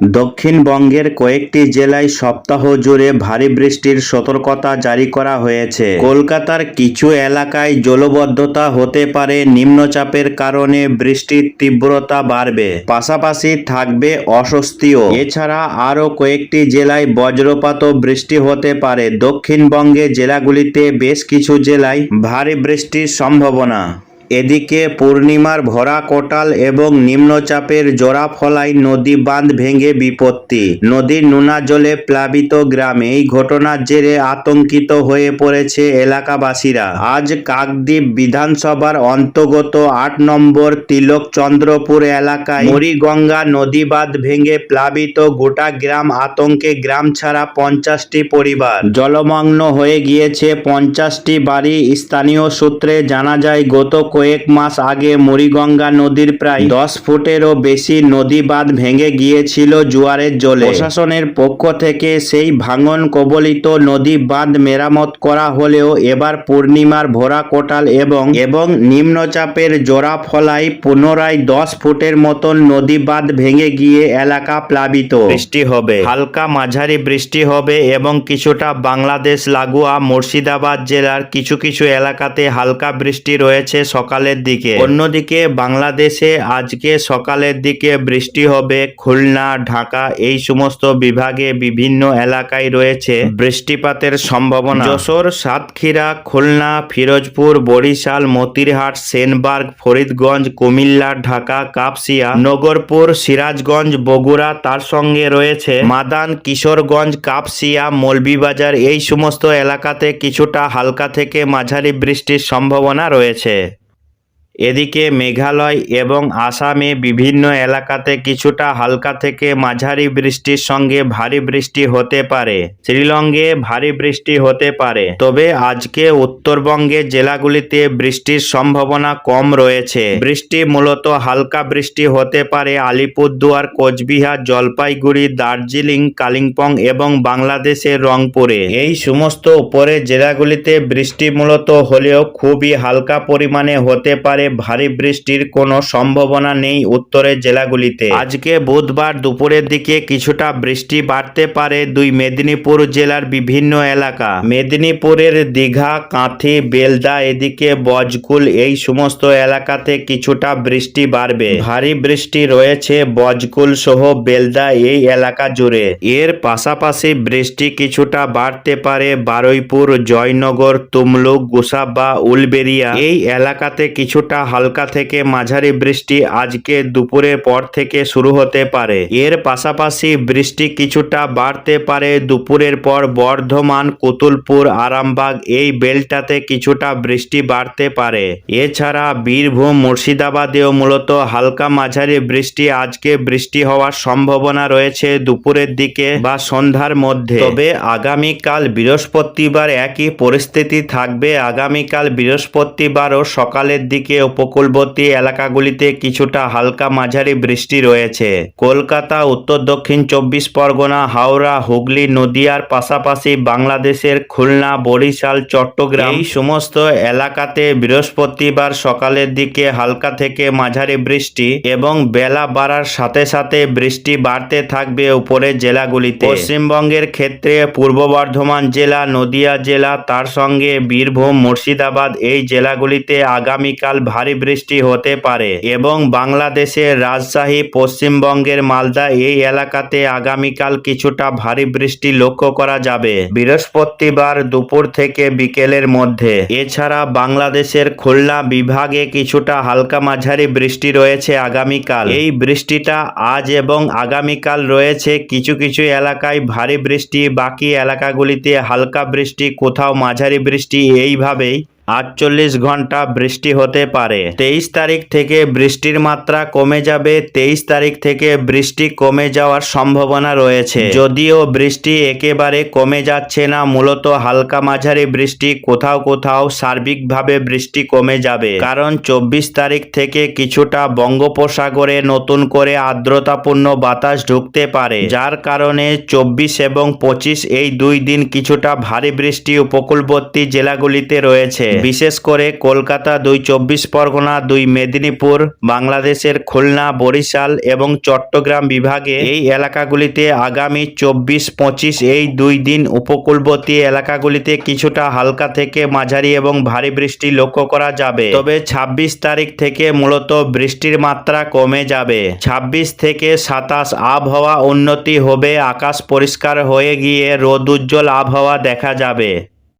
দক্ষিণবঙ্গের কয়েকটি জেলায় সপ্তাহ জুড়ে ভারী বৃষ্টির সতর্কতা জারি করা হয়েছে। কলকাতার কিছু এলাকায় জলবদ্ধতা হতে পারে, নিম্নচাপের কারণে বৃষ্টির তীব্রতা বাড়বে। পাশাপাশি থাকবে অস্বস্তিও। এছাড়া আরও কয়েকটি জেলায় বজ্রপাত বৃষ্টি হতে পারে। দক্ষিণবঙ্গে জেলাগুলিতে বেশ কিছু জেলায় ভারী বৃষ্টির সম্ভাবনা। এদিকে পূর্ণিমার ভরা কোটাল এবং নিম্নচাপের জোড়াফলায় নদী বাঁধ ভেঙে বিপত্তি। নদীর নোনা জলে প্লাবিত গ্রামে এই ঘটনার জেরে আতঙ্কিত হয়ে পড়েছে এলাকাবাসীরা। আজ কাকদ্বীপ বিধানসভার অন্তর্গত আট নম্বর তিলক চন্দ্রপুর এলাকায় মরিগঙ্গা নদী বাঁধ ভেঙে প্লাবিত গোটা গ্রাম আতঙ্কে গ্রাম ছাড়া পঞ্চাশটি পরিবার। জলমগ্ন হয়ে গিয়েছে পঞ্চাশটি বাড়ি। স্থানীয় সূত্রে জানা যায়, গত কয়েক মাস আগে মুড়িগঙ্গা নদীর প্রায় দশ ফুটেরও বেশি নদী বাঁধ ভেঙে গিয়েছিল জোয়ারের জলে। প্রশাসনের পক্ষ থেকে সেই ভাঙন কবলিত নদী বাঁধ মেরামত করা হলেও এবার পূর্ণিমার ভরা কোটাল এবং এবং নিম্নচাপের জোড়া ফলায় পুনরায় দশ ফুটের মতন নদী বাঁধ ভেঙে গিয়ে এলাকা প্লাবিত। বৃষ্টি হবে, হালকা মাঝারি বৃষ্টি হবে এবং কিছুটা বাংলাদেশ লাগোয়া মুর্শিদাবাদ জেলার কিছু কিছু এলাকাতে হালকা বৃষ্টি রয়েছে সকালের দিকে। অন্যদিকে বাংলাদেশে আজকে সকালের দিকে বৃষ্টি হবে। খুলনা, ঢাকা এই সমস্ত বিভাগে বিভিন্ন এলাকায় রয়েছে বৃষ্টিপাতের সম্ভাবনা। যশোর, সাতক্ষীরা, খুলনা, ফিরোজপুর, বরিশাল, মতিরহাট, সেনবার্গ, ফরিদগঞ্জ, কুমিল্লা, ঢাকা, কাপসিয়া, নগরপুর, সিরাজগঞ্জ, বগুড়া তার সঙ্গে রয়েছে মাদান, কিশোরগঞ্জ, কাপসিয়া, মৌলভীবাজার এই সমস্ত এলাকাতে কিছুটা হালকা থেকে মাঝারি বৃষ্টির সম্ভাবনা রয়েছে। এদিকে মেঘালয় এবং আসামে বিভিন্ন এলাকাতে কিছুটা হালকা থেকে মাঝারি বৃষ্টির সঙ্গে ভারী বৃষ্টি হতে পারে। শ্রীলঙ্গে ভারী বৃষ্টি হতে পারে। তবে আজকে উত্তরবঙ্গের জেলাগুলিতে বৃষ্টির সম্ভাবনা কম রয়েছে। বৃষ্টি মূলত হালকা বৃষ্টি হতে পারে আলিপুরদুয়ার, কোচবিহার, জলপাইগুড়ি, দার্জিলিং, কালিম্পং এবং বাংলাদেশের রংপুরে। এই সমস্ত উপরের জেলাগুলিতে বৃষ্টি মূলত হলেও খুবই হালকা পরিমাণে হতে পারে ভারী বৃষ্টির কোনো সম্ভাবনা নেই উত্তরের জেলাগুলিতে। আজকে বুধবার দুপুরের দিকে কিছুটা বৃষ্টি বাড়তে পারে দুই মেদিনীপুর জেলার বিভিন্ন এলাকা। মেদিনীপুরের দীঘা, কাঁথি, বেলদা এদিকে বজকুল এই সমস্ত এলাকাতে কিছুটা বৃষ্টি বাড়বে। ভারী বৃষ্টি রয়েছে বজকুল সহ বেলদা এই এলাকা জুড়ে। এর পাশাপাশি বৃষ্টি কিছুটা বাড়তে পারে বারুইপুর, জয়নগর, তুমলুক, গোসাবা উলবেরিয়া এই এলাকাতে কিছুটা হালকা থেকে মাঝারি বৃষ্টি আজকে দুপুরের পর থেকে শুরু হতে পারে। এর পাশাপাশি বৃষ্টি কিছুটা বাড়তে পারে। দুপুরের পর বর্ধমান, কুতুলপুর, আরামবাগ এই বেলটাতে কিছুটা বৃষ্টি বাড়তে পারে। এছাড়া বীরভূম, মুর্শিদাবাদেও মূলত হালকা মাঝারি বৃষ্টি আজকে বৃষ্টি হওয়ার সম্ভাবনা রয়েছে দুপুরের দিকে বা সন্ধ্যার মধ্যে। তবে আগামীকাল বৃহস্পতিবার একই পরিস্থিতি থাকবে। আগামীকাল বৃহস্পতিবারও সকালের দিকে উপকূলবর্তী এলাকাগুলিতে কিছুটা হালকা মাঝারি বৃষ্টি রয়েছে। কলকাতা, উত্তর দক্ষিণ চব্বিশ পরগনা, হাওড়া, হুগলি, নদিয়ার পাশাপাশি বাংলাদেশের খুলনা, বরিশাল, চট্টগ্রাম এই সমস্ত এলাকাতে বৃহস্পতিবার সকালের দিকে হালকা থেকে মাঝারি বৃষ্টি এবং বেলা বাড়ার সাথে সাথে বৃষ্টি বাড়তে থাকবে উপরের জেলাগুলিতে। পশ্চিমবঙ্গের ক্ষেত্রে পূর্ব বর্ধমান জেলা, নদিয়া জেলা, তার সঙ্গে বীরভূম, মুর্শিদাবাদ এই জেলাগুলিতে আগামীকাল ভারী বৃষ্টি হতে পারে এবং বাংলাদেশের রাজশাহী, পশ্চিমবঙ্গের মালদা এই এলাকাতে আগামীকাল কিছুটা ভারী বৃষ্টি লক্ষ্য করা যাবে। বৃহস্পতিবার দুপুর থেকে বিকেলের মধ্যে। এছাড়া বাংলাদেশের খুলনা বিভাগে কিছুটা হালকা মাঝারি বৃষ্টি রয়েছে আগামীকাল। এই বৃষ্টিটা আজ এবং আগামীকাল রয়েছে। কিছু কিছু এলাকায় ভারী বৃষ্টি, বাকি এলাকাগুলিতে হালকা বৃষ্টি, কোথাও মাঝারি বৃষ্টি, এইভাবেই আটচল্লিশ ঘণ্টা বৃষ্টি হতে পারে। তেইশ তারিখ থেকে বৃষ্টির মাত্রা কমে যাবে। তেইশ তারিখ থেকে বৃষ্টি কমে যাওয়ার সম্ভাবনা রয়েছে। যদিও বৃষ্টি একেবারে কমে যাচ্ছে না, মূলত হালকা মাঝারি বৃষ্টি, কোথাও কোথাও সার্বিকভাবে বৃষ্টি কমে যাবে। কারণ চব্বিশ তারিখ থেকে কিছুটা বঙ্গোপসাগরে নতুন করে আর্দ্রতাপূর্ণ বাতাস ঢুকতে পারে, যার কারণে চব্বিশ এবং পঁচিশ এই দুই দিন কিছুটা ভারী বৃষ্টি উপকূলবর্তী জেলাগুলিতে রয়েছে। বিশেষ করে কলকাতা দুই চব্বিশ পরগনা, দুই মেদিনীপুর, বাংলাদেশের খুলনা, বরিশাল এবং চট্টগ্রাম বিভাগে এই এলাকাগুলিতে আগামী চব্বিশ, পঁচিশ এই দুই দিন উপকূলবর্তী এলাকাগুলিতে কিছুটা হালকা থেকে মাঝারি এবং ভারী বৃষ্টি লক্ষ্য করা যাবে। তবে ছাব্বিশ তারিখ থেকে মূলত বৃষ্টির মাত্রা কমে যাবে। ছাব্বিশ থেকে সাতাশ আবহাওয়া উন্নতি হবে, আকাশ পরিষ্কার হয়ে গিয়ে রোদ উজ্জ্বল আবহাওয়া দেখা যাবে।